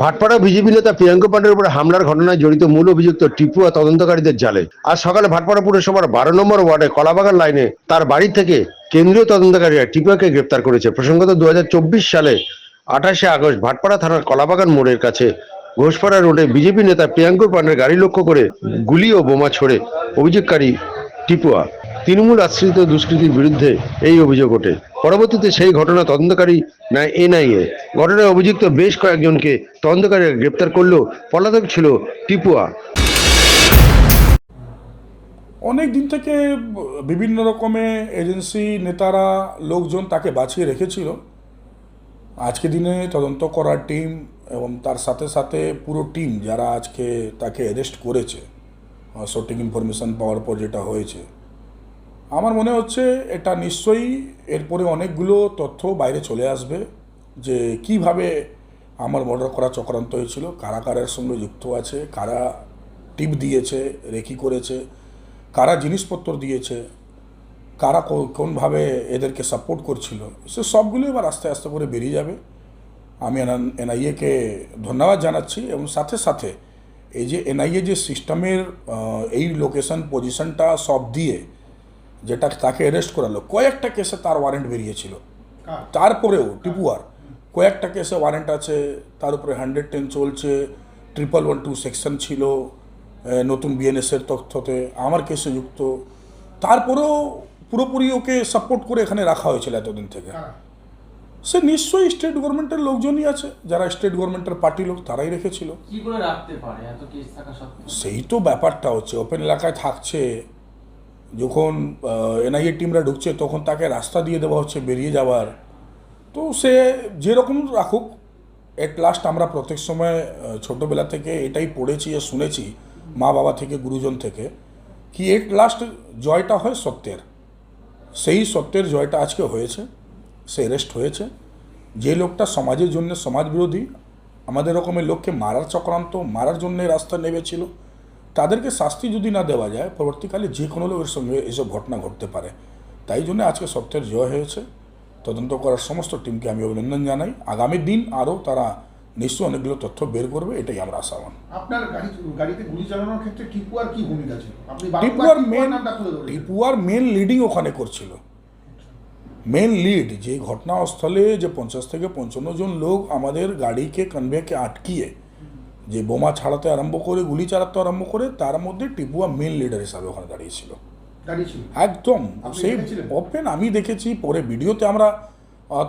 Bhatpara BJP নেতা প্রিয়াঙ্ক পাণ্ডের উপরে হামলার ঘটনায় জড়িত মূল অভিযুক্ত টিপুয়া তদন্তকারীদের জালে। আজ সকালে ভাটপাড়া পুরসভার বারো নম্বর ওয়ার্ডে কলাবাগান লাইনে তার বাড়ি থেকে কেন্দ্রীয় তদন্তকারীরা টিপুয়াকে গ্রেপ্তার করেছে। প্রসঙ্গত দু হাজার চব্বিশ সালে আঠাশে আগস্ট ভাটপাড়া থানার কলাবাগান মোড়ের কাছে ঘোষপাড়া রোডে বিজেপি নেতা প্রিয়াঙ্ক পাণ্ডের গাড়ি লক্ষ্য করে গুলি ও বোমা ছোড়ে অভিযোগকারী টিপুয়া। তৃণমূল আশ্রিত দুষ্কৃতির বিরুদ্ধে এই অভিযোগ ওঠে। পরবর্তীতে সেই ঘটনা তদন্তকারী না এনআইএ। ঘটনায় অভিযুক্ত বেশ কয়েকজনকে তদন্তকারীরা গ্রেপ্তার করলেও পলাতক ছিল টিপুয়া। অনেক দিন থেকে বিভিন্ন রকমের এজেন্সি নেতারা লোকজন তাকে বাঁচিয়ে রেখেছিল। আজকে দিনে তদন্ত করার টিম এবং তার সাথে সাথে পুরো টিম যারা আজকে তাকে অ্যারেস্ট করেছে সঠিক ইনফরমেশন পাওয়ার পর যেটা হয়েছে। আমার মনে হচ্ছে এটা নিশ্চয়ই এরপরে অনেকগুলো তথ্য বাইরে চলে আসবে যে কীভাবে আমার মর্ডার করা চক্রান্ত হয়েছিল, কারা কারার সঙ্গে যুক্ত আছে, কারা টিপ দিয়েছে, রেকি করেছে, কারা জিনিসপত্র দিয়েছে, কারা কোনভাবে এদেরকে সাপোর্ট করছিল, সে সবগুলো এবার আস্তে আস্তে করে বেরিয়ে যাবে। আমি এনআইএকে ধন্যবাদ জানাচ্ছি এবং সাথে সাথে এই যে এনআইএ যে সিস্টেমের এই লোকেশন পজিশনটা সব দিয়ে যেটা তাকে অ্যারেস্ট করালো কয়েকটা কেসে তার ওয়ারেন্ট বেরিয়েছিল। তারপরেও টিপুয়ার। কয়েকটা কেসে ওয়ারেন্ট আছে তার উপরে হান্ড্রেড টেন চলছে ট্রিপল ওয়ান টু সেকশন ছিল নতুন বিএনএসের তথ্যতে আমার কেসে যুক্ত। তারপরেও পুরোপুরি ওকে সাপোর্ট করে এখানে রাখা হয়েছিল এতদিন থেকে। সে নিশ্চয়ই স্টেট গভর্নমেন্টের লোকজনই আছে। যারা স্টেট গভর্নমেন্টের পার্টি লোক তারাই রেখেছিল। কি করে রাখতে পারে? এত কেস থাকা সত্ত্বেও। সেই তো ব্যাপারটা হচ্ছে ওপেন এলাকায় থাকছে যখন এনআইএ টিমরা ঢুকছে, তখন তাকে রাস্তা দিয়ে দেওয়া হচ্ছে বেরিয়ে যাওয়ার। তো সে যেরকম রাখুক এট লাস্ট আমরা প্রত্যেক সময় ছোটোবেলা থেকে এটাই পড়েছি আর শুনেছি, মা বাবা থেকে, গুরুজন থেকে, কি এট লাস্ট জয়টা হয় সত্যের। সেই সত্যের জয়টা আজকে হয়েছে, সে অ্যারেস্ট হয়েছে। যে লোকটা সমাজের জন্য সমাজ বিরোধী আমাদের রকমের লোককে মারার চক্রান্ত, মারার জন্য রাস্তা নেমেছিল তাদেরকে শাস্তি যদি না দেওয়া যায় পরবর্তীকালে যে কোনো লোকের সঙ্গে এসব ঘটনা ঘটতে পারে। তাই জন্য আজকে সত্যের জয় হয়েছে। তদন্ত করার সমস্ত টিমকে আমি অভিনন্দন জানাই। আগামী দিন আরও তারা নিশ্চয়ই অনেকগুলো তথ্য বের করবে এটাই আমরা আশাবান আপনার গাড়িতে গুলি চালানোর ক্ষেত্রে টিপুয়ার কি ভূমিকা ছিল? টিপুয়ার মেন টিপুয়ার মেন লিডিং ওখানে করছিল। মেন লিড যে ঘটনাস্থলে যে পঞ্চাশ থেকে পঞ্চান্ন জন লোক আমাদের গাড়িকে কনভেকে আটকিয়ে যে বোমা ছাড়াতে আরম্ভ করে গুলি চালাতে আরম্ভ করে তার মধ্যে টিপুয়া মেন লিডার হিসাবে ওখানে দাঁড়িয়েছিল। ছিল একদম। সেই? ওপেন আমি দেখেছি পরে ভিডিওতে আমরা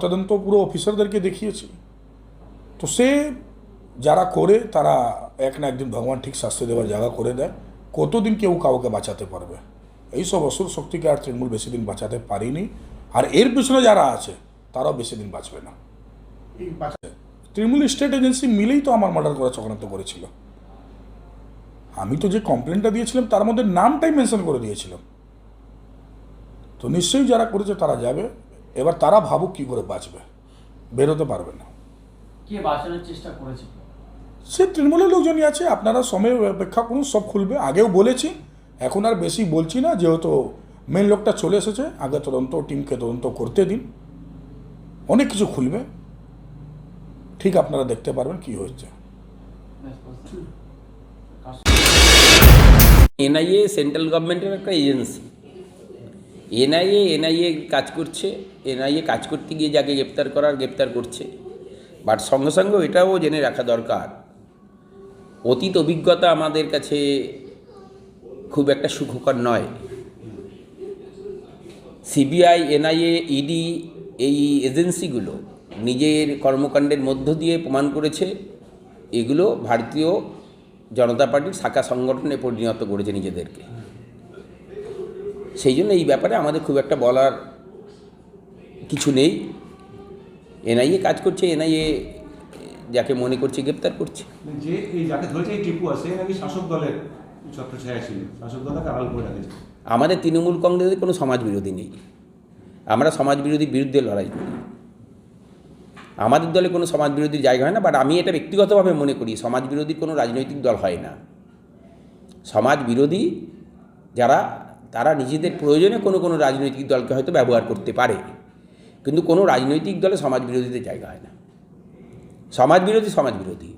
তদন্ত পুরো অফিসারদেরকে দেখিয়েছি। তো সে যারা করে তারা এক না একদিন ভগবান ঠিক শাস্তি দেওয়ার জায়গা করে দেয়। কতদিন কেউ কাউকে বাঁচাতে পারবে? এইসব অসুর শক্তিকে আর তৃণমূল বেশি দিন বাঁচাতে পারিনি। আর এর পিছনে যারা আছে তারাও বেশি দিন বাঁচবে না। তৃণমূল স্টেট এজেন্সি মিলেই তো আমার মার্ডার করা চক্রান্ত করেছিল। আমি তো যে কমপ্লেনটা দিয়েছিলাম তার মধ্যে নামটাই মেনশন করে দিয়েছিলাম। তো নিশ্চয়ই যারা করেছে তারা যাবে। এবার তারা ভাবুক কী করে বাঁচবে। বেরোতে পারবে না। কে বাঁচানোর চেষ্টা করেছে? সে তৃণমূলের লোকজনই আছে। আপনারা সময় অপেক্ষা করুন সব খুলবে। আগেও বলেছি এখন আর বেশি বলছি না। যেহেতু মেন লোকটা চলে এসেছে আগে তদন্ত টিমকে তদন্ত করতে দিন। অনেক কিছু খুলবে। ঠিক আপনারা দেখতে পারবেন কি হচ্ছে। এনআইএ, সেন্ট্রাল গভর্নমেন্টের একটা এজেন্সি। এনআইএ এনআইএ কাজ করছে। এনআইএ কাজ করতে গিয়ে যাকে গ্রেপ্তার করার গ্রেপ্তার করছে। বাট সঙ্গে সঙ্গে এটাও জেনে রাখা দরকার। অতীত অভিজ্ঞতা আমাদের কাছে খুব একটা সুখকর নয়। সিবিআই, এনআইএ, ইডি এই এজেন্সিগুলো নিজের কর্মকাণ্ডের মধ্য দিয়ে প্রমাণ করেছে এগুলো ভারতীয় জনতা পার্টির শাখা সংগঠনে পরিণত করেছে নিজেদেরকে। সেই জন্য এই ব্যাপারে আমাদের খুব একটা বলার কিছু নেই। এনআইএ কাজ করছে এনআইএ যাকে মনে করছে গ্রেপ্তার করছে। যে এই যাকে ধরেছে টিপু আছে নাকি শাসক দলের ছত্রছায়া ছিল। শাসক দলকে আড়াল করে রাখেছে। আমাদের তৃণমূল কংগ্রেসের কোনো সমাজ বিরোধী নেই। আমরা সমাজ বিরোধীর বিরুদ্ধে লড়াই করি। আমাদের দলে কোনো সমাজ বিরোধীর জায়গা হয় না বাট আমি এটা ব্যক্তিগতভাবে মনে করি সমাজ বিরোধী কোনো রাজনৈতিক দল হয় না। সমাজ বিরোধী যারা, তারা নিজেদের প্রয়োজনে কোনো কোনো রাজনৈতিক দলকে হয়তো ব্যবহার করতে পারে, কিন্তু কোনো রাজনৈতিক দলে সমাজ বিরোধীদের জায়গা হয় না। সমাজ বিরোধী সমাজ বিরোধী